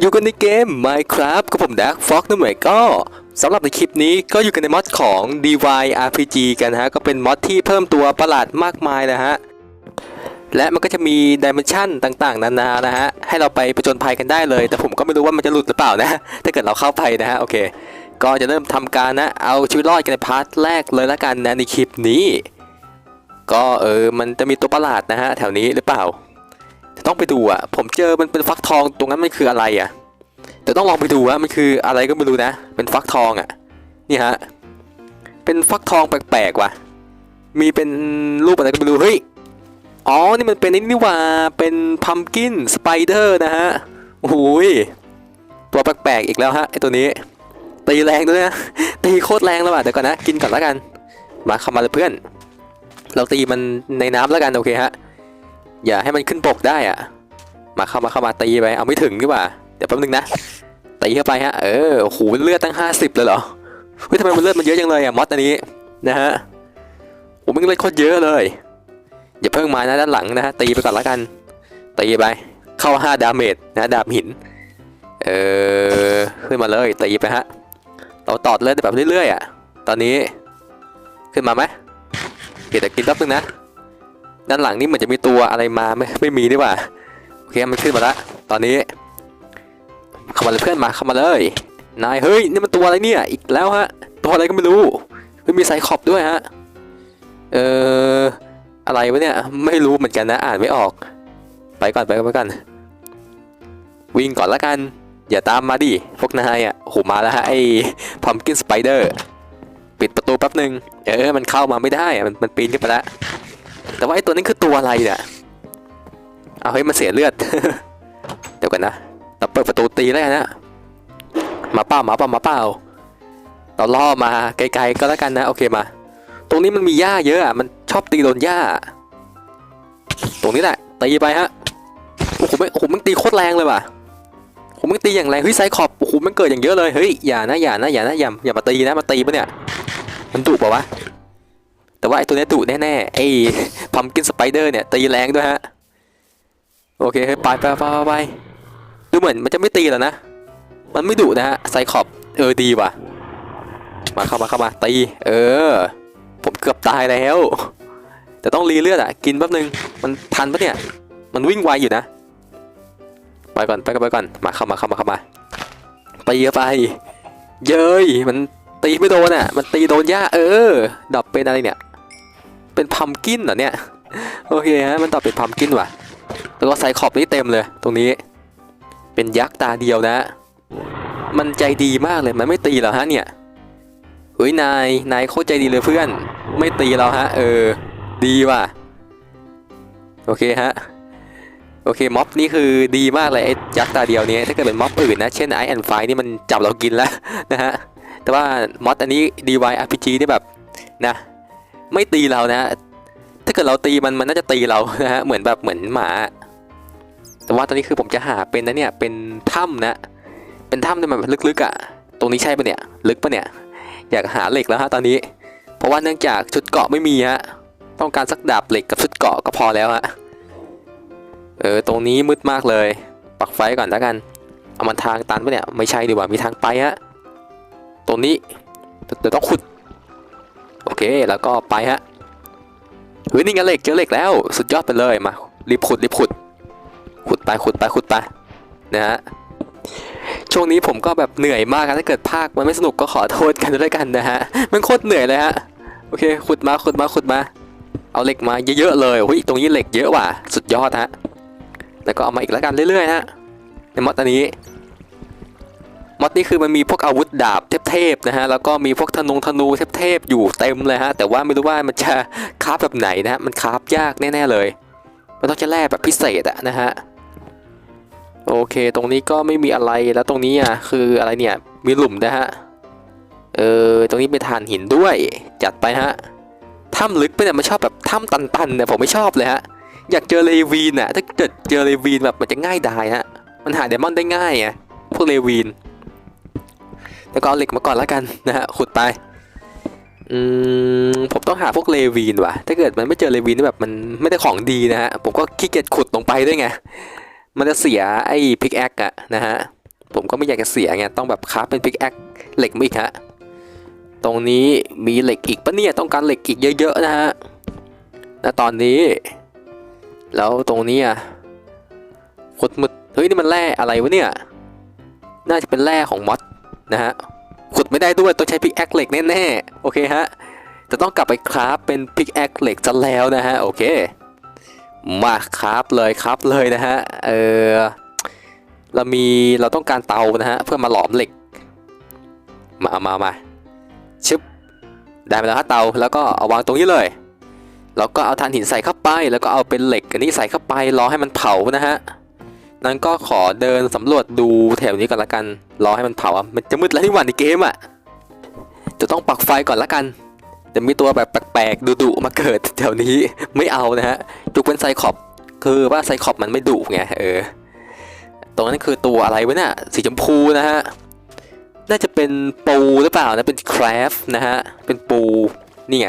อยู่กันในเกม Minecraft กับผมดักฟ็อกนั่นหมายก็สำหรับในคลิปนี้ก็อยู่กันในมอดของ DY RPG กันนะฮะ ก็เป็นมอดที่เพิ่มตัวประหลาดมากมายนะฮะ และมันก็จะมีดิเมนชันต่างๆ นานานะฮะ ให้เราไปประจนภัยกันได้เลย แต่ผมก็ไม่รู้ว่ามันจะหลุดหรือเปล่านะ ถ้าเกิดเราเข้าไปนะฮะ โอเค ก็จะเริ่มทำการนะ เอาชีวิตรอดกันในพาร์ทแรกเลยละกันนะในคลิปนี้ ก็เออมันจะมีตัวประหลาดนะฮะแถวนี้หรือเปล่า จะต้องไปดูอะ ผมเจอมันเป็นฟักทองตรงนั้นมันคืออะไรอะ แต่ต้องลองไปดูว่ามันคืออะไรก็ไม่รู้นะ เป็นฟักทองอะ นี่ฮะ เป็นฟักทองแปลกๆว่ะ มีเป็นรูปอะไรก็ไม่รู้ เฮ้ย อ๋อ นี่มันเป็นไอ้นี่ว่า เป็นพัมกินสไปเดอร์นะฮะโอ้โหยตัวแปลกๆอีกแล้วฮะไอตัวนี้ ตีแรงด้วยนะ ตีโคตรแรงแล้วอะ เดี๋ยวก่อนนะ กินก่อนแล้วกัน มาเข้ามาเลยเพื่อน เราตีมันในน้ำแล้วกันโอเคฮะ อย่าให้มันขึ้นบกได้อะ มาเข้ามาเข้ามาตีไป เอาไม่ถึงดีกว่า เดี๋ยวแป๊บนึงนะตีเข้าไปฮะ เออโอ้โหเลือดตั้ง 50 เลยเหรอ เฮ้ยทำไมมันเลือดมันเยอะจังเลยอะมอสอันนี้นะฮะโอ้มันเลือดโคตรเยอะเลย อย่าเพิ่งมานะด้านหลังนะฮะตีไปก่อนละกัน ตีไป เข้า 5 ดาเมจนะดาบหิน เออขึ้นมาเลยตีไปฮะ เราตอดเลือดแบบเรื่อยๆอะ ตอนนี้ ขึ้นมาไหมเดี๋ยวแต่กินแป๊บนึงนะ ด้านหลังนี่เหมือนจะมีตัวอะไรมาไม่ไม่มีดีกว่าโอเคมันขึ้นมาละตอนนี้ เข้ามาเลยเพื่อนมาเข้ามาเลยนายเฮ้ยนี่มันตัวอะไรเนี่ยอีกแล้วฮะตัวอะไรก็ไม่รู้ไม่มีไซคอบด้วยฮะเอ่ออะไรวะเนี่ยไม่รู้เหมือนกันนะอ่านไม่ออก ไปก่อนไปก่อนไปก่อนวิ่งก่อนละกัน อย่าตามมาดิพวกนายอะโหมาแล้วฮะไอ้พัมกินสไปเดอร์ปิดประตูแป๊บหนึ่งเออมันเข้ามาไม่ได้มันมันปีนขึ้นไปแล้ว แต่ว่าไอ้ตัวนี้คือตัวอะไรเนี่ยเอาเฮ้ยมันเสียเลือด เดี๋ยวกันนะเราเปิดประตูตีแล้วนะมาเปล่ามาเปล่ามาเปล่าเราล่อมาไกลๆก็แล้วกันนะโอเคมา ตรงนี้มันมีหญ้าเยอะอะมันชอบตีโดนหญ้า ตรงนี้แหละตีไปฮะโอ้โหไม่โอ้โหมันตีโคตรแรงเลยว่ะโอ้โหมันตีอย่างแรงเฮ้ยไซคอบโอ้โหมันเกิดอย่างเยอะเลยเฮ้ยอย่านะอย่านะอย่านะอย่าอย่ามาตีนะมาตีปะเนี่ยมันดุปะวะ แต่ว่าไอตัวเนี้ยดุแน่ๆไอพัมกินสไปเดอร์เนี่ยตีแรงด้วยฮะ โอเคไปไปไปไปไปดูเหมือนมันจะไม่ตีแล้วนะ มันไม่ดุนะฮะไซคอบเออดีว่ะ มาเข้ามาเข้ามาตี เออ ผมเกือบตายแล้ว แต่ต้องรีเลือดอะ กินแป๊บนึง มันทันปะเนี่ย มันวิ่งไวอยู่นะ ไปก่อนไปก่อนไปก่อน มาเข้ามาเข้ามาเข้ามาตีเข้าไป เย้ย มันตีไม่โดนอะ มันตีโดนหญ้าเออ ดับเป็นอะไรเนี่ย เป็นพัมกินเหรอเนี่ย โอเคฮะมันตอบเป็นพัมกินว่ะ แล้วก็ใส่ขอบนี่เต็มเลย ตรงนี้ เป็นยักษ์ตาเดียวนะ มันใจดีมากเลยมันไม่ตีเราฮะเนี่ยเฮ้ยนายนายโคตรใจดีเลยเพื่อน ไม่ตีเราฮะ เออ ดีว่ะ โอเคฮะโอเคม็อบนี่คือดีมากเลยไอ้ยักษ์ตาเดียวนี้ถ้าเกิดเป็นม็อบอื่นนะ เช่นไอแอนไฟนี่มันจับเรากินแล้วนะฮะ แต่ว่าม็อดอันนี้ DY RPG นี่แบบนะ ไม่ตีเรานะถ้าเกิดเราตีมันมันน่าจะตีเรานะฮะเหมือนแบบเหมือนหมา แต่ว่าตอนนี้คือผมจะหาเป็นนะเนี่ยเป็นถ้ำนะ เป็นถ้ำที่มันลึกๆอะ ตรงนี้ใช่ปะเนี่ย ลึกปะเนี่ย อยากหาเหล็กแล้วฮะตอนนี้ เพราะว่าเนื่องจากชุดเกาะไม่มีฮะต้องการสักดาบเหล็กกับชุดเกาะก็พอแล้วฮะเออตรงนี้มืดมากเลย ปักไฟก่อนแล้วกันเอามันทางตันปะเนี่ยไม่ใช่ดีกว่ามีทางไปฮะตรงนี้เดี๋ยวต้องขุด โอเค แล้วก็ไปฮะเฮ้ยนี่ไงเหล็กเจอเหล็กแล้ว สุดยอดไปเลยมารีบขุดรีบขุด ขุดไปขุดไปขุดไปนะฮะช่วงนี้ผมก็แบบเหนื่อยมากอะถ้าเกิดภาคมันไม่สนุกก็ขอโทษกันด้วยกันนะฮะมันโคตรเหนื่อยเลยฮะโอเคขุดมาขุดมาขุดมา เอาเหล็กมาเยอะๆเลยหุ้ยตรงนี้เหล็กเยอะว่ะสุดยอดฮะแล้วก็เอามาอีกแล้วกันเรื่อยๆฮะในมอดอันนี้ มอดนี่คือมันมีพวกอาวุธดาบเทพๆนะฮะแล้วก็มีพวกธนงธนูเทพๆอยู่เต็มเลยฮะแต่ว่าไม่รู้ว่ามันจะคราฟแบบไหนนะมันคราฟยากแน่ๆเลย มันต้องจะแร่แบบพิเศษอะนะฮะโอเค ตรงนี้ก็ไม่มีอะไรแล้วตรงนี้อะคืออะไรเนี่ยมีหลุมนะฮะเออตรงนี้เป็นฐานหินด้วย จัดไปฮะถ้ำลึกไปเนี่ยมันชอบแบบถ้ำตันๆเนี่ยผมไม่ชอบเลยฮะอยากเจอเลวีนอะถ้าเกิดเจอเลวีนแบบมันจะง่ายดายฮะมันหาเดมอนได้ง่ายไงพวกเลวีน แล้วก็เอาเหล็กมาก่อนแล้วกันนะฮะขุดไปอืมผมต้องหาพวกเลวีนว่ะ ถ้าเกิดมันไม่เจอเลวีนี่แบบมันไม่ได้ของดีนะฮะ ผมก็ขี้เกียจขุดลงไปด้วยไง มันจะเสียไอ้พิกแอคอะนะฮะ ผมก็ไม่อยากจะเสียไง ต้องแบบคราฟเป็นพิกแอคเหล็กมาอีกฮะ ตรงนี้มีเหล็กอีกปะเนี่ย ต้องการเหล็กอีกเยอะๆนะฮะณตอนนี้ แล้วตรงนี้อะขุดมึด เฮ้ยนี่มันแร่อะไรวะเนี่ย น่าจะเป็นแร่ของมอส นะฮะขุดไม่ได้ด้วยต้องใช้พิกแอคเหล็กแน่ๆโอเคฮะจะต้องกลับไปคราฟเป็นพิกแอคเหล็กจะแล้วนะฮะโอเคมาคราฟเลยครับเลยนะฮะเออเรามีเราต้องการเตานะฮะเพื่อมาหลอมเหล็ก มาเอามามาชึบได้ไปแล้วฮะเตาแล้วก็เอาวางตรงนี้เลยแล้วก็เอาถ่านหินใส่เข้าไป แล้วก็เอาเป็นเหล็กอันนี้ใส่เข้าไปรอให้มันเผานะฮะ นั้นก็ขอเดินสำรวจดูแถวนี้ก่อนละกัน รอให้มันเผาอะมันจะมืดแล้วที่หวันในเกมอะ จะต้องปักไฟก่อนละกันจะมีตัวแบบแปลกๆดุๆมาเกิดแถวนี้ไม่เอานะฮะจุกเป็นไซคอบคือว่าไซคอบมันไม่ดุไงเออตรงนั้นคือตัวอะไรวะเนี่ยสีชมพูนะฮะน่าจะเป็นปูหรือเปล่านะเป็นคราฟนะฮะเป็นปูนี่ไง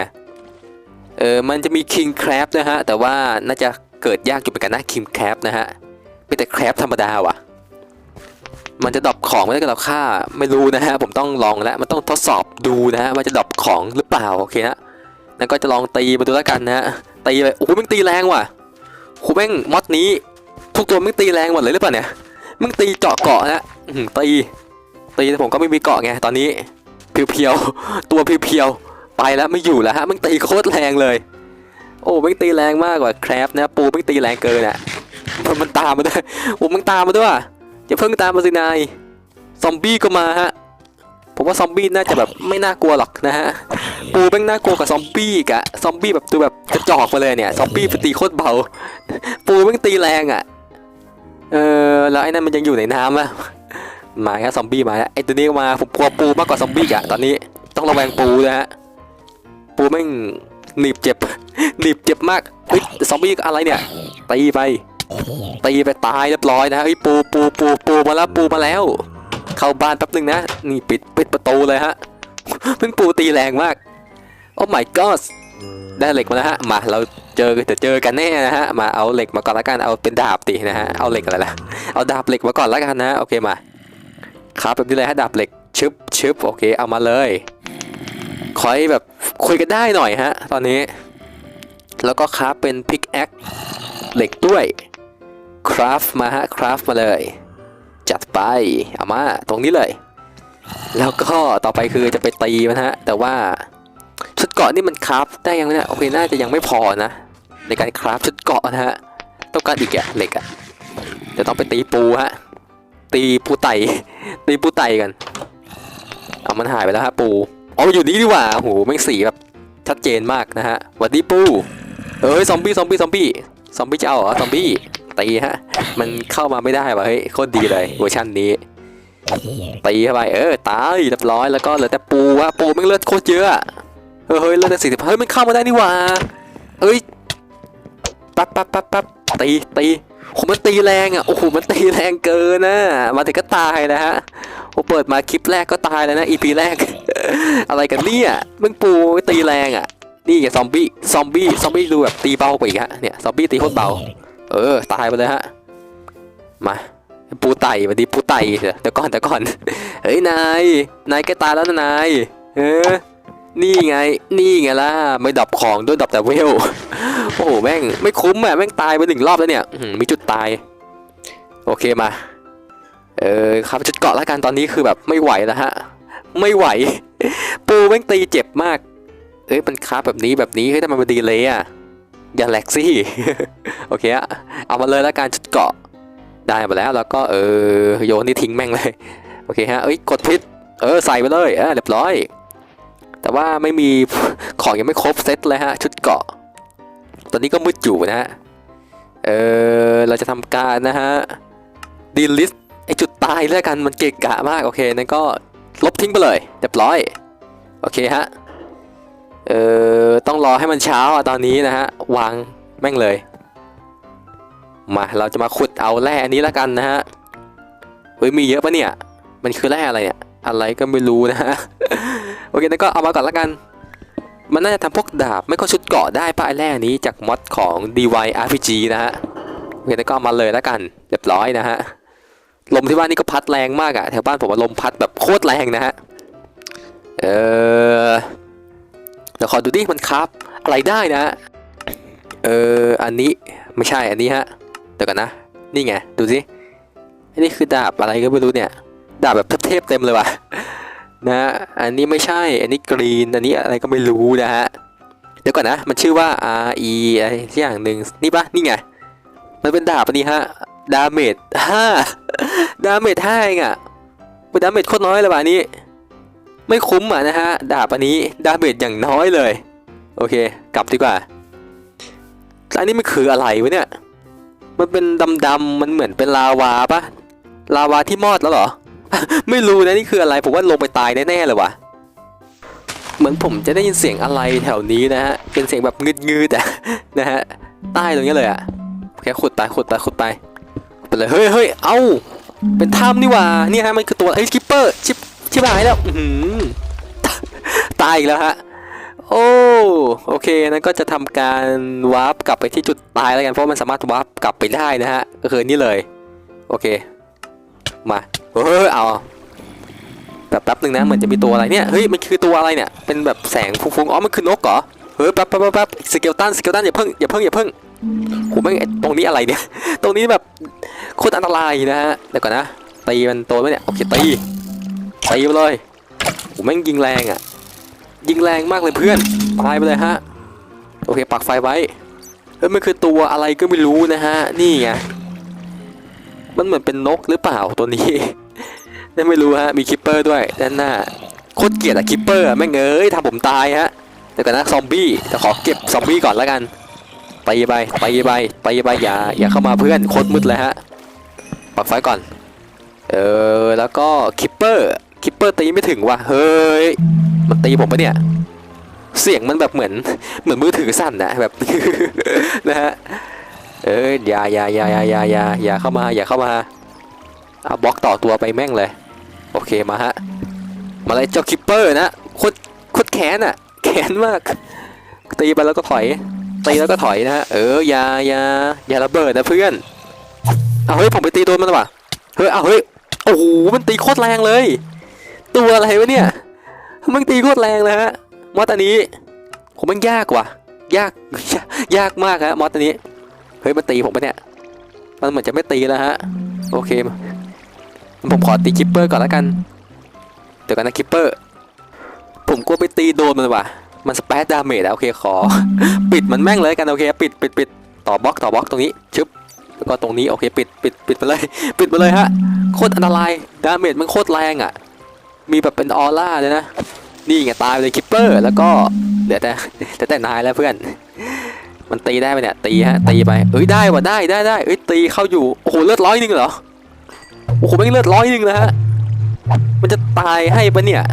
เออมันจะมีคิงคราฟนะฮะแต่ว่าน่าจะเกิดยากอยู่เหมือนกันนะคิงคราฟนะฮะ เป็นแต่แครปธรรมดาว่ะ มันจะดรอปของไม่ได้กับเราค่าไม่รู้นะฮะผมต้องลองแล้วมันต้องทดสอบดูนะฮะว่าจะดรอปของหรือเปล่าโอเคนะแล้วก็จะลองตีมาดูแล้วกันนะฮะตีไปโอ้โหม่งตีแรงว่ะโอ้โหแม่งมอดนี้ ทุกตัวม่งตีแรงหมดเลยหรือเปล่าเนี่ยม่งตีเจาะเกาะนะอื้อหือตีตีแต่ผมก็ไม่มีเกาะไงตอนนี้เพียวๆตัวเพียวๆไปแล้วไม่อยู่แล้วฮะม่งตีโคตรแรงเลย โอ้ม่งตีแรงมากกว่าแครปนะปูม่งตีแรงเกินอะ มันมันตามมาด้วยโอ้มันตามมาด้วยอย่าเพิ่งตามมาสินาย ซอมบี้ก็มาฮะ ผมว่าซอมบี้น่าจะแบบไม่น่ากลัวหรอกนะฮะ ปูแม่งน่ากลัวกับซอมบี้อีกอะซอมบี้แบบตัวแบบกระจอกมาเลยเนี่ย ซอมบี้ตีโคตรเบา ปูแม่งตีแรงอะเออแล้วไอ้นั่นมันยังอยู่ในน้ำอะมาครับซอมบี้มาแล้วไอ้ตัวนี้มาผมกลัวปูมากกว่าซอมบี้อะตอนนี้ต้องระแวงปูนะฮะ ปูแม่งหนีบเจ็บหนีบเจ็บมากเฮ้ยซอมบี้อะไรเนี่ยตีไป ตีไปตายเรียบร้อยนะเฮ้ยปูปูปูปูมาแล้วปูมาแล้ว เข้าบ้านแป๊บนึงนะ นี่ปิดปิดประตูเลยฮะเพิ่งปูตีแรงมาก โอ้ my god ได้เหล็กมาแล้วฮะ มาเราเจอเดี๋ยวเจอกันแน่นะฮะ มาเอาเหล็กมาก่อนละกัน เอาเป็นดาบตีนะฮะ เอาเหล็กอะไรล่ะ เอาดาบเหล็กมาก่อนละกันนะ โอเคมา ครับแบบนี้เลยฮะดาบเหล็กชึบชึบโอเค เอามาเลยขอให้แบบคุยกันได้หน่อยฮะ ตอนนี้ แล้วก็คราฟเป็นพิกแอคเหล็กด้วย คราฟมาฮะคราฟมาเลย จัดไปเอามาตรงนี้เลย แล้วก็ต่อไปคือจะไปตีมันฮะ แต่ว่าชุดเกาะนี่มันคราฟได้ยังเนี่ยโอเคน่าจะยังไม่พอนะ ในการคราฟชุดเกาะนะฮะต้องการอีกอะเหล็กอะเดี๋ยวต้องไปตีปูฮะตีปูไตตีปูไตกันเอามันหายไปแล้วฮะปูอ๋ออยู่นี่ดีกว่าโหแม่งสีแบบชัดเจนมากนะฮะวัดดีปูเอ้ยซอมบี้ซอมบี้ซอมบี้ซอมบี้จะเอาเหรอซอมบี้ ตีฮะ มันเข้ามาไม่ได้ว่ะเฮ้ยโคตรดีเลยเวอร์ชันนี้ ตีเข้าไปเออตายเรียบร้อยแล้วก็เหลือแต่ปูว่าปูแม่งเลือดโคตรเยอะอะเฮ้ยเฮ้ยเลือดแต่สี่สิบเฮ้ยมันเข้ามาได้นี่หว่าเอ้ยปั๊บปั๊บปั๊บปั๊บตีตีโหมันตีแรงอะโอ้โหมันตีแรงเกินนะมาถึงก็ตายนะฮะโอ้เปิดมาคลิปแรกก็ตายแล้วนะอีพีแรก อะไรกันเนี่ยมึงปูตีแรงอะนี่ไงซอมบี้ซอมบี้ซอมบี้ดูแบบตีเบากว่าอีกฮะเนี่ยซอมบี้ตีโคตรเบา เออ ตายไปเลยฮะ มาปูไต่มาดีปูไต่เดี๋ยวก่อนเดี๋ยวก่อน เฮ้ยนาย นายแกตายแล้วนะนาย เออ นี่ไง นี่ไงล่ะ ไม่ดับของด้วยดับแต่เวล โอ้โหแม่งไม่คุ้มอะแม่งตายไปหนึ่งรอบแล้วเนี่ยมีจุดตาย โอเคมา เออครับจุดเกาะแล้วกันตอนนี้คือแบบไม่ไหวแล้วฮะ ไม่ไหว ปูแม่งตีเจ็บมาก เอ้ยมันคาฟแบบนี้แบบนี้เฮ้ยทำไมมันดีเลยอะ อย่าแหลกสิโอเคอะเอามาเลยแล้วการชุดเกาะได้มาแล้วแล้วก็เออโยนนี่ทิ้งแม่งเลยโอเคฮะเอ้ยกดพิษเออใส่ไปเลยเออเรียบร้อย แต่ว่าไม่มีของยังไม่ครบเซตเลยฮะชุดเกาะ ตอนนี้ก็มืดอยู่นะฮะเออเราจะทำการนะฮะดีลิสไอจุดตายแล้วกันมันเกะกะมากโอเคนั่นก็ลบทิ้งไปเลยเรียบร้อยโอเคฮะ เออต้องรอให้มันเช้าอะตอนนี้นะฮะวางแม่งเลย มาเราจะมาขุดเอาแร่อันนี้แล้วกันนะฮะเฮ้ยมีเยอะปะเนี่ย มันคือแร่อะไรเนี่ยอะไรก็ไม่รู้นะฮะโอเคนั่นก็เอามาก่อนแล้วกัน มันน่าจะทำพวกดาบไม่ก็ชุดเกราะได้ป้ายแร่นี้จากมอดของ DY RPG นะฮะโอเคนั่นก็เอามาเลยแล้วกันเรียบร้อยนะฮะลมที่บ้านนี่ก็พัดแรงมากอะแถวบ้านผมว่าลมพัดแบบโคตรแรงนะฮะเออ ดี๋ยวขอดูดิมันครับ อะไรได้นะ เอออันนี้ไม่ใช่อันนี้ฮะเดี๋ยวกันนะ นี่ไงดูสิอันนี้คือดาบอะไรก็ไม่รู้เนี่ย ดาบแบบเทพเต็มเลยว่ะนะฮะอันนี้ไม่ใช่อันนี้กรีนอันนี้อะไรก็ไม่รู้นะฮะเดี๋ยวก่อนนะ มันชื่อว่า R E อะไรที่อย่างหนึ่งนี่ปะนี่ไง มันเป็นดาบอันนี้ฮะ ดาเมจห้าดาเมจห้าเองอะเป็นดาเมจโคตรน้อยเลยว่ะอันนี้ ไม่คุ้มอะนะฮะ ดาบอันนี้ดาเมจอย่างน้อยเลย โอเค กลับดีกว่าอันนี้มันคืออะไรวะเนี่ย มันเป็นดำๆมันเหมือนเป็นลาวาปะลาวาที่มอดแล้วเหรอ ไม่รู้นะนี่คืออะไร ผมว่าลงไปตายแน่ๆเลยว่ะ เหมือนผมจะได้ยินเสียงอะไรแถวนี้นะฮะ เป็นเสียงแบบงืดๆอะนะฮะ ใต้ตรงนี้เลยอะแค่ขุดไปขุดไปขุดไปไปเลยเฮ้ยเฮ้ยเอ้า เป็นถ้ำนี่ว่าเนี่ยฮะมันคือตัวไอ้คิปเปอร์ชิป ชิบหายแล้วอื้อหือตายอีกแล้วฮะ โอ้โอเคนั้นก็จะทำการวาร์ปกลับไปที่จุดตายแล้วกันเพราะมันสามารถวาร์ปกลับไปได้นะฮะก็คือนี่เลย โอเค มาเฮ้ยเอาแบบแป๊บหนึ่งนะเหมือนจะมีตัวอะไรเนี่ยเฮ้ยมันคือตัวอะไรเนี่ยเป็นแบบแสงฟุ้งๆอ๋อมันคือนกเหรอเฮ้ยแป๊บแป๊บแป๊บแป๊บสเกลตันสเกลตันอย่าเพิ่งอย่าเพิ่งอย่าเพิ่งโหแม่งไอ้ตรงนี้อะไรเนี่ย ตรงนี้แบบโคตรอันตรายนะฮะเดี๋ยวก่อนนะตีมันตัวไหมเนี่ยโอเคตี ตีไปเลยโหแม่งยิงแรงอะ ยิงแรงมากเลยเพื่อนตายไปเลยฮะ โอเคปักไฟไว้เฮ้ยมันคือตัวอะไรก็ไม่รู้นะฮะ นี่ไง มันเหมือนเป็นนกหรือเปล่าตัวนี้นี่ไม่รู้ฮะ มีคิปเปอร์ด้วยด้านหน้า โคตรเกลียดอะคิปเปอร์อะแม่งเอ้ยทำผมตายฮะเดี๋ยวกันนะซอมบี้จะขอเก็บซอมบี้ก่อนแล้วกันตีไปตีไปตีไปอย่าอย่าเข้ามาเพื่อนโคตรมืดเลยฮะปักไฟก่อน เออแล้วก็คิปเปอร์ คิปเปอร์ตีไม่ถึงว่ะเฮ้ยมันตีผมปะเนี่ย เสียงมันแบบเหมือนเหมือนมือถือสั่นนะแบบนะฮะเอ้ยอย่าอย่าอย่าอย่าอย่าอย่าอย่าเข้ามาอย่าเข้ามาเอาบล็อกต่อตัวไปแม่งเลย โอเคมาฮะมาเลยเจ้าคิปเปอร์นะโคตรโคตรแค้นอะแค้นมาก ตีไปแล้วก็ถอยตีแล้วก็ถอยนะฮะเอออย่าอย่าอย่าระเบิดนะเพื่อนเอาเฮ้ยผมไปตีโดนมันว่ะเฮ้ยเอาเฮ้ยโอ้โหมันตีโคตรแรงเลย ตัวอะไรวะเนี่ยมันตีโคตรแรงเลยฮะมอสอันนี้ผมมันยากว่ะยากยากมากฮะมอสอันนี้เฮ้ยมันตีผมปะเนี่ยมันเหมือนจะไม่ตีแล้วฮะโอเคผมขอตีคิปเปอร์ก่อนแล้วกันเดี๋ยวกันนะคิปเปอร์ผมกลัวไปตีโดนมันว่ะมันสเปซดาเมจอะโอเคขอ ปิดมันแม่งเลยกันโอเคปิดปิดปิดต่อบล็อกต่อบล็อกตรงนี้ชึบแล้วก็ตรงนี้โอเคปิดปิดปิดไปเลย ปิดไปเลยฮะโคตรอันตรายดาเมจมันโคตรแรงอะ มีแบบเป็นออร่าเลยนะ นี่ไงตายเลยคิปเปอร์ แล้วก็เดี๋ยวแต่เดี๋ยวแต่นายแล้วเพื่อน มันตีได้ไหมเนี่ย ตีฮะ ตีไป เอ้ยได้ว่ะได้ได้ได้เอ้ยตีเข้าอยู่ โอ้โหเลือดร้อยหนึ่งเหรอ โอ้โหไม่เลือดร้อยหนึ่งนะฮะ มันจะตายให้ปะเนี่ย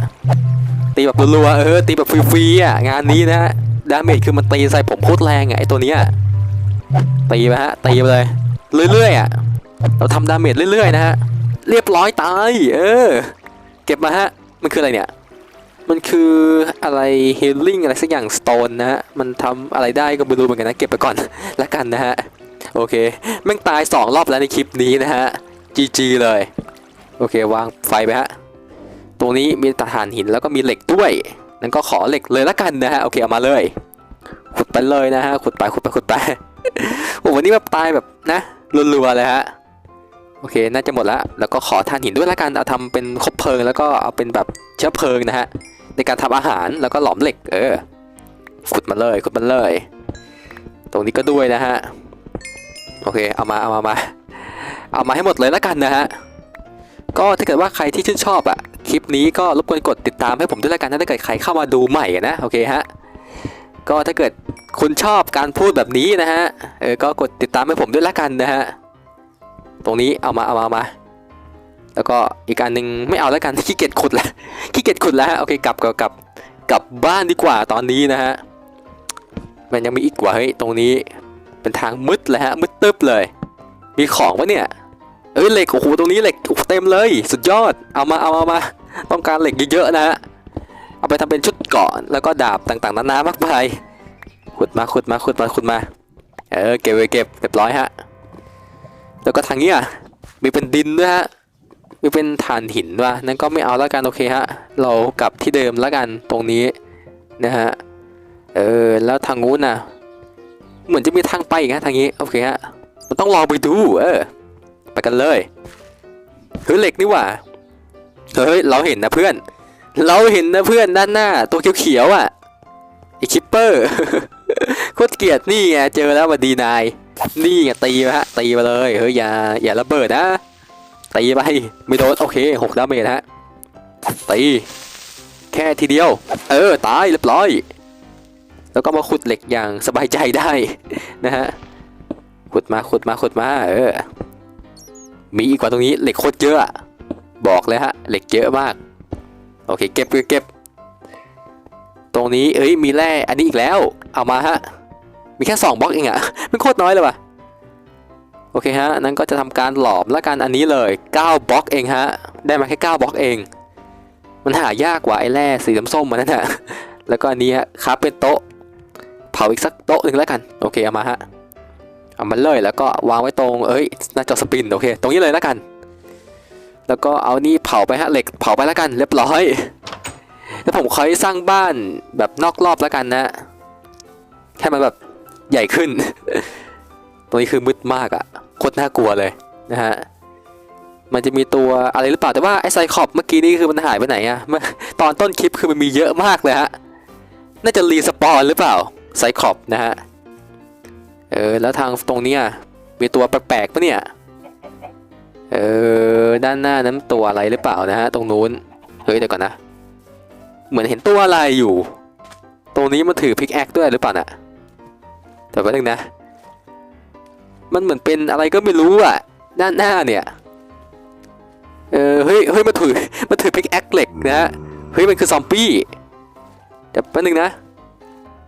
ตีแบบรัวๆเออ ตีแบบฟรีๆอะ งานนี้นะฮะ ดาเมจคือมันตีใส่ผมโคตรแรงอะไอตัวเนี้ยตีไปฮะ ตีไปเลย เรื่อยๆอะ เราทำดาเมจเรื่อยๆนะฮะ เรียบร้อยตาย เออ เก็บมาฮะ มันคืออะไรเนี่ย มันคืออะไรเฮลลิ่งอะไรสักอย่างสโตนนะฮะ มันทำอะไรได้ก็ไม่รู้เหมือนกันนะ เก็บไปก่อนละกันนะฮะ โอเค แม่งตายสองรอบแล้วในคลิปนี้นะฮะ GG เลย โอเควางไฟไปฮะ ตรงนี้มีตะฐานหินแล้วก็มีเหล็กด้วยนั่นก็ขอเหล็กเลยละกันนะฮะ โอเคเอามาเลย ขุดไปเลยนะฮะ ขุดไปขุดไปขุดไปโอ้วันนี้แบบตายแบบนะรัวๆเลยฮะ โอเค น่าจะหมดแล้วแล้วก็ขอถ่านหินด้วยละกัน เอาทำเป็นคบเพลิง แล้วก็เอาเป็นแบบเชื้อเพลิงนะฮะ ในการทำอาหาร แล้วก็หลอมเหล็ก เออ ขุดมาเลย ขุดมาเลย ตรงนี้ก็ด้วยนะฮะ โอเค เอามา เอามามา เอามาให้หมดเลยละกันนะฮะ ก็ถ้าเกิดว่าใครที่ชื่นชอบอะคลิปนี้ก็รบกวนกดติดตามให้ผมด้วยละกัน ถ้าเกิดใครเข้ามาดูใหม่นะ โอเคฮะ ก็ถ้าเกิดคุณชอบการพูดแบบนี้นะฮะ เออ ก็กดติดตามให้ผมด้วยละกันนะฮะ ตรงนี้เอามาเอามาเอามาแล้วก็อีกอันหนึ่งไม่เอาแล้วกันขี้เกียจขุดแล้วขี้เกียจขุดแล้วโอเคกลับกลับกลับกลับบ้านดีกว่าตอนนี้นะฮะมันยังมีอีกกว่าเฮ้ยตรงนี้เป็นทางมืดเลยฮะมืดตึ๊บเลย มีของปะเนี่ยเอ้ยเหล็กโอ้โหตรงนี้เหล็กเต็มเลย สุดยอดเอามาเอามามาต้องการเหล็กเยอะๆนะฮะเอาไปทำเป็นชุดเกาะแล้วก็ดาบต่างๆนานามากมายขุดมาขุดมาขุดมาขุดมาเออเก็บไว้เก็บเรียบร้อยฮะ แล้วก็ทางนี้ยมีเป็นดินด้วยฮะมีเป็นฐานหินว่ะนั่นก็ไม่เอาแล้วกันโอเคฮะเรากลับที่เดิมแล้วกันตรงนี้นะฮะเออแล้วทางนู้นน่ะเหมือนจะมีทางไปอีกฮะทางนี้โอเคฮะมันต้องลองไปดูเออไปกันเลยเฮ้ยเหล็กนี่ว่าเฮ้ยเราเห็นนะเพื่อน เราเห็นนะเพื่อนด้านหน้า ตัวเขียวๆอะไอคิปเปอร์โคตรเกลียดนี่ไงเจอแล้วมาดีนาย นี่ไงตีมาฮะตีมาเลยเฮ้ยอย่าอย่าระเบิดนะตีไปไม่โดนโอเคหกดาเมจฮะตีแค่ทีเดียว เออตายเรียบร้อย แล้วก็มาขุดเหล็กอย่างสบายใจได้นะฮะขุดมาขุดมาขุดมาเออมีอีกกว่าตรงนี้เหล็กโคตรเยอะบอกเลยฮะเหล็กเยอะมากโอเคเก็บเก็บตรงนี้เอ้ยมีแร่อันนี้อีกแล้ว เอามาฮะ มีแค่สองบล็อกเองอะมันโคตรน้อยเลยว่ะโอเคฮะนั้นก็จะทำการหลอมแล้วกันอันนี้เลย9บล็อกเองฮะได้มาแค่9บล็อกเอง มันหายากกว่าไอ้แร่สีส้มๆมันนั่นแหละแล้วก็อันนี้ฮะครับเป็นโต๊ะเผาอีกสักโต๊ะหนึ่งแล้วกันโอเคเอามาฮะเอามันเลยแล้วก็วางไว้ตรงเอ้ยหน้าจอสปินโอเค ตรงนี้เลยแล้วกัน แล้วก็เอานี่เผาไปฮะเหล็กเผาไปแล้วกัน เรียบร้อยแล้วผมค่อยสร้างบ้านแบบนอกรอบแล้วกันนะให้มันแบบ ใหญ่ขึ้น ตรงนี้คือมืดมากอะโคตรน่ากลัวเลยนะฮะมันจะมีตัวอะไรหรือเปล่าแต่ว่าไอ้ไซคอปเมื่อกี้นี่คือมันหายไปไหนอะเมื่อตอนต้นคลิปคือมันมีเยอะมากเลยฮะน่าจะรีสปอนหรือเปล่าไซคอปนะฮะเออแล้วทางตรงเนี้ยมีตัวแปลกๆปะเนี่ยเออด้านหน้านั้นตัวอะไรหรือเปล่านะฮะตรงนู้นเฮ้ยเดี๋ยวก่อนนะ เหมือนเห็นตัวอะไรอยู่ ตรงนี้มันถือพิกแอคด้วยหรือเปล่าน่ะ แต่แป๊บนึงนะ มันเหมือนเป็นอะไรก็ไม่รู้อะด้านหน้าเนี่ย เออเฮ้ยเฮ้ยมันถือมันถือพิกแอคเหล็กนะฮะเฮ้ยมันคือซอมบี้เดี๋ยวแป๊บนึงนะ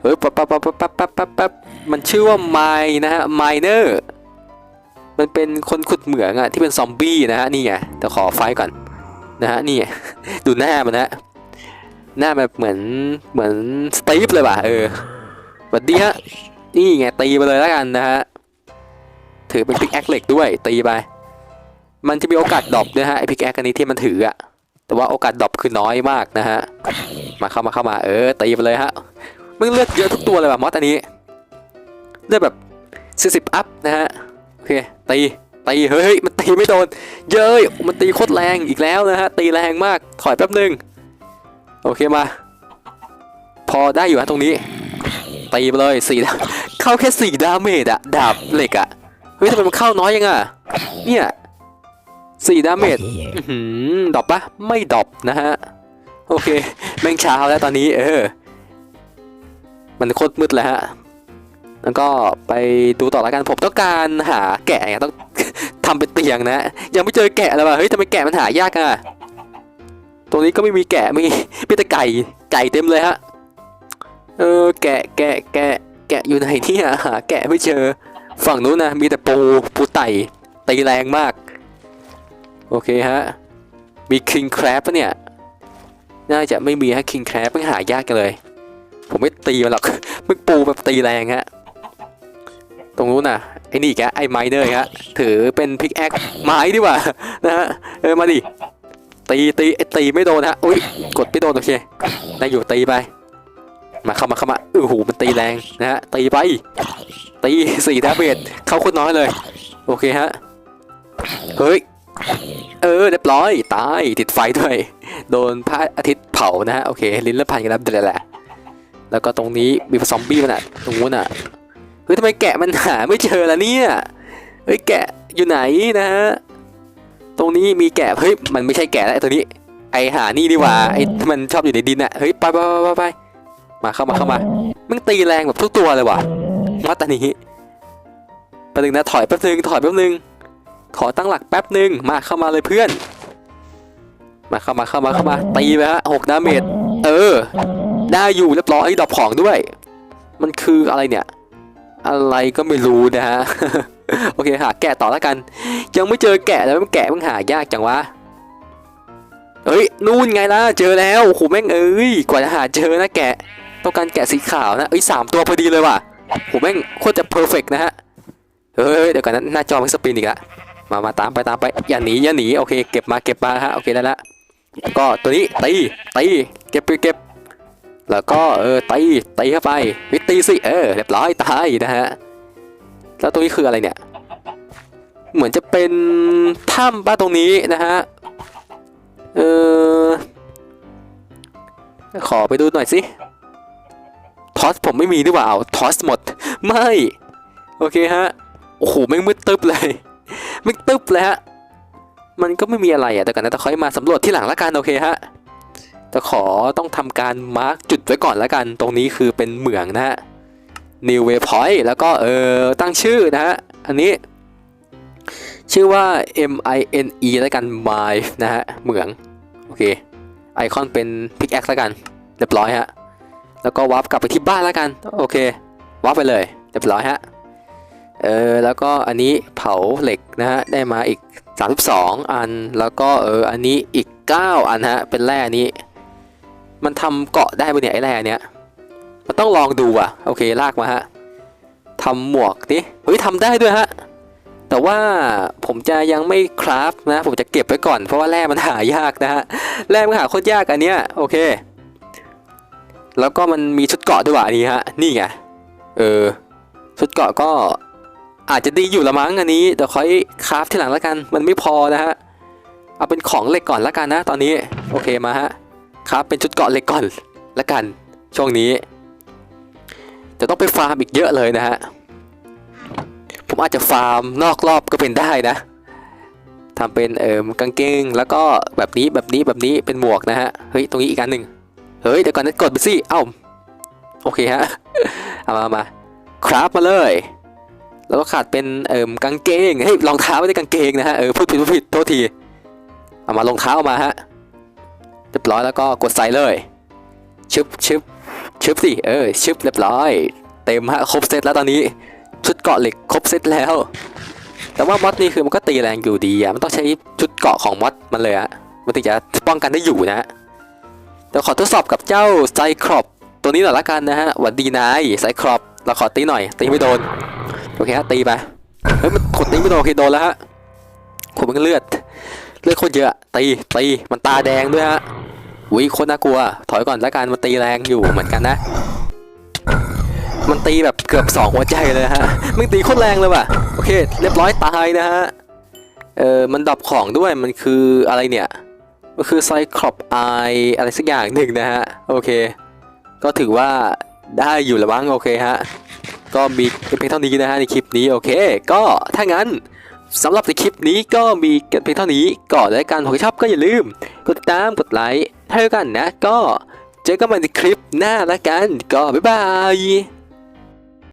เฮ้ยปั๊บปั๊บปั๊บปั๊บปั๊บปั๊บปั๊บมันชื่อว่าไมนะฮะไมเนอร์มันเป็นคนขุดเหมืองอะที่เป็นซอมบี้นะฮะนี่ไงเดี๋ยวขอไฟก่อนนะฮะนี่ไงดูหน้ามันนะหน้าแบบเหมือนเหมือนสตีฟเลยว่ะเออสวัสดีฮะ นี่ไงตีไปเลยแล้วกันนะฮะ ถือเป็นพิกแอคเหล็กด้วยตีไป มันจะมีโอกาสดรอปด้วยฮะไอพิกแอคอันนี้ที่มันถืออะแต่ว่าโอกาสดรอปคือน้อยมากนะฮะ มาเข้ามาเข้ามาเออตีไปเลยฮะมึงเลือดเยอะทุกตัวเลยว่ะมอสอันนี้เลือดแบบ40อัพนะฮะโอเคตีตีเฮ้ยมันตีไม่โดน เย้ยมันตีโคตรแรงอีกแล้วนะฮะตีแรงมากถอยแป๊บหนึงโอเคมา พอได้อยู่ฮะตรงนี้ ตีไปเลยสี่ดาเข้าแค่สี่ดาเมจอะดาบเหล็กอะเฮ้ยทำไมมันเข้าน้อยยังอะเนี่ยสี่ดาเมจอื้อหือดรอปปะไม่ดรอปนะฮะ โอเค แม่งเช้าแล้วตอนนี้ เออ มันโคตรมืดแล้วฮะ แล้วก็ไปดูต่อแล้วกันผมต้องการหาแกะไงต้องทำเป็นเตียงนะ ยังไม่เจอแกะเลยว่ะเฮ้ยทำไมแกะมันหายากอะตรงนี้ก็ไม่มีแกะมีมีแต่ไก่ไก่เต็มเลยฮะ เออ แกะแกะแกะแกะอยู่ไหนเนี่ยหาแกะไม่เจอ ฝั่งนู้นนะมีแต่ปูปูไต่ตีแรงมาก โอเคฮะ มี King Crab ปะเนี่ย น่าจะไม่มีฮะ King Crab มันหายากกันเลย ผมไม่ตีมันหรอกมึงปูแบบตีแรงฮะ ตรงนู้นน่ะไอ้นี่แกไอ้ไมเนอร์ฮะถือเป็นพิกแอคไม้ดีกว่านะฮะเออมาดิตีตีตีไม่โดนฮะอุ้ยกดไม่โดนโอเคได้อยู่ตีไป มาเข้ามาเข้ามาเออโหมันตีแรงนะฮะตีไปตีสี่ดาเมจเข้าคตรน้อยเลย โอเคฮะเฮ้ยเออเรียบร้อยตายติดไฟด้วย โดนพระอาทิตย์เผานะฮะโอเคลิ้นละพันกันแล้วเดี๋ยวแหละ แล้วก็ตรงนี้มีซอมบี้มันอะตรงนู้นอะเฮ้ยทำไมแกะมันหาไม่เจอละเนี่ยเฮ้ยแกะอยู่ไหนนะฮะตรงนี้มีแกะเฮ้ยมันไม่ใช่แกะแล้วตัวนี้ไอหานี่ดีกว่าไอมันชอบอยู่ในดินอะเฮ้ยไปไปไปไป มาเข้ามาเข้ามา มึงตีแรงแบบทุกตัวเลยว่ะมาตอนนี้แป๊บนึงนะถอยแป๊บนึงถอยแป๊บนึง ขอตั้งหลักแป๊บหนึ่งมาเข้ามาเลยเพื่อน มาเข้ามาเข้ามาเข้ามา ตีไปฮะหกดาเมจเออ ได้อยู่เรียบร้อยดอกของด้วย มันคืออะไรเนี่ย อะไรก็ไม่รู้นะฮะโอเคหาแกะต่อแล้วกัน ยังไม่เจอแกะแล้วมันแกะมันหายากจังวะเอ้ยนู่นไงล่ะเจอแล้วโอ้โหแม่งเอ้ยกว่าจะหาเจอนะแกะ ต้องการแกะสีขาวนะเอ้ยสามตัวพอดีเลยว่ะโอ้โหแม่งโคตรจะเพอร์เฟกนะฮะเฮ้ยเดี๋ยวก่อนนะหน้าจอมันสปินอีกละมามาตามไปตามไปอย่าหนีอย่าหนีโอเคเก็บมาเก็บมาฮะโอเคได้ละแล้วก็ตัวนี้ตีตีเก็บไปเก็บ แล้วก็เออตีตีเข้าไปวิตีสิเออเรียบร้อยตายนะฮะแล้วตรงนี้คืออะไรเนี่ยเหมือนจะเป็นถ้ำป้าตรงนี้นะฮะเออขอไปดูหน่อยสิ อสผมไม่มีดีกว่าเอาทอสหมด ไม่ โอเคฮะ โอ้โหไม่มืดตึ๊บเลยไม่ตึ๊บเลยฮะ มันก็ไม่มีอะไรอะแต่กันนะแต่ค่อยมาสำรวจที่หลังละกันโอเคฮะแต่ขอต้องทำการมาร์กจุดไว้ก่อนละกัน ตรงนี้คือเป็นเหมืองนะฮะ New Waypoint แล้วก็เออตั้งชื่อนะฮะ อันนี้ ชื่อว่า M I N E แล้วกัน My นะฮะ เหมือง โอเค ไอคอนเป็น Pickaxe แล้วกัน เรียบร้อยฮะ แล้วก็วาร์ปกลับไปที่บ้านแล้วกัน โอเควาร์ปไปเลยเรียบร้อยฮะ เออแล้วก็อันนี้เผาเหล็กนะฮะได้มาอีก 32 อัน แล้วก็เอออันนี้อีก 9 อันฮะเป็นแร่นี้ มันทำเกาะได้ปะเนี่ยไอ้แร่เนี้ยมันต้องลองดูอะโอเคลากมาฮะทำหมวกดิเฮ้ยทำได้ด้วยฮะแต่ว่าผมจะยังไม่คราฟนะ ผมจะเก็บไว้ก่อนเพราะว่าแร่มันหายากนะฮะแร่มันหาโคตรยากอันเนี้ยโอเค แล้วก็มันมีชุดเกาะด้วยว่ะอันนี้ฮะ นี่ไง เออ ชุดเกาะก็อาจจะดีอยู่ละมั้งอันนี้เดี๋ยวค่อยคราฟที่หลังแล้วกัน มันไม่พอนะฮะ เอาเป็นของเหล็กก่อนละกันนะ ตอนนี้ โอเคมาฮะ คราฟเป็นชุดเกาะเหล็กก่อนละกัน ช่วงนี้ จะต้องไปฟาร์มอีกเยอะเลยนะฮะ ผมอาจจะฟาร์มนอกรอบก็เป็นได้นะทำเป็นเอ่มกางเกงแล้วก็แบบนี้แบบนี้แบบนี้เป็นหมวกนะฮะ เฮ้ย ตรงนี้อีกอันหนึ่ง เฮ้ยเดี๋ยวก่อนนะกดไปสิเอ้าโอเคฮะเอามามาคราฟมาเลย แล้วก็ขาดเป็นเอ่มกางเกงเฮ้ยรองเท้าไม่ได้กางเกงนะฮะเออพูดผิดพูดผิดโทษทีเอามารองเท้ามาฮะเรียบร้อยแล้วก็กดใส่เลยชึบชึบชึบสิเออชึบเรียบร้อย เต็มฮะครบเซตแล้วตอนนี้ชุดเกาะเหล็กครบเซตแล้ว แต่ว่ามอดนี่คือมันก็ตีแรงอยู่ดีอะมันต้องใช้ชุดเกาะของมอดมันเลยอะมันถึงจะป้องกันได้อยู่นะฮะ เดี๋ยวขอทดสอบกับเจ้าไซครอปตัวนี้หน่อยละกันนะฮะหวัดดีนายไซครอปเราขอตีหน่อย ตีไม่โดน โอเคฮะตีไปเฮ้ยมันขดตีไม่โดนโอเคโดนแล้วฮะขวดมันเลือด เลือดโคตรเยอะตีตีมันตาแดงด้วยฮะอุ้ยโคตรน่ากลัว ถอยก่อนล้วกันมันตีแรงอยู่เหมือนกันนะ มันตีแบบเกือบสองหัวใจเลยฮะมันตีโคตรแรงเลยว่ะโอเค เรียบร้อยตายนะฮะเออมันดับของด้วยมันคืออะไรเนี่ย มันคือไซครอปไออะไรสักอย่างหนึ่งนะฮะ โอเค ก็ถือว่าได้อยู่ละมั้งโอเคฮะ ก็มีเพียงเท่านี้นะฮะในคลิปนี้โอเค ก็ถ้างั้นสำหรับในคลิปนี้ก็มีเพียงเท่านี้ก่อนและกันหากชอบก็อย่าลืม กดติดตามกดไลค์ให้กันนะ ก็เจอกันใหม่ในคลิปหน้าละกัน ก็บ๊ายบาย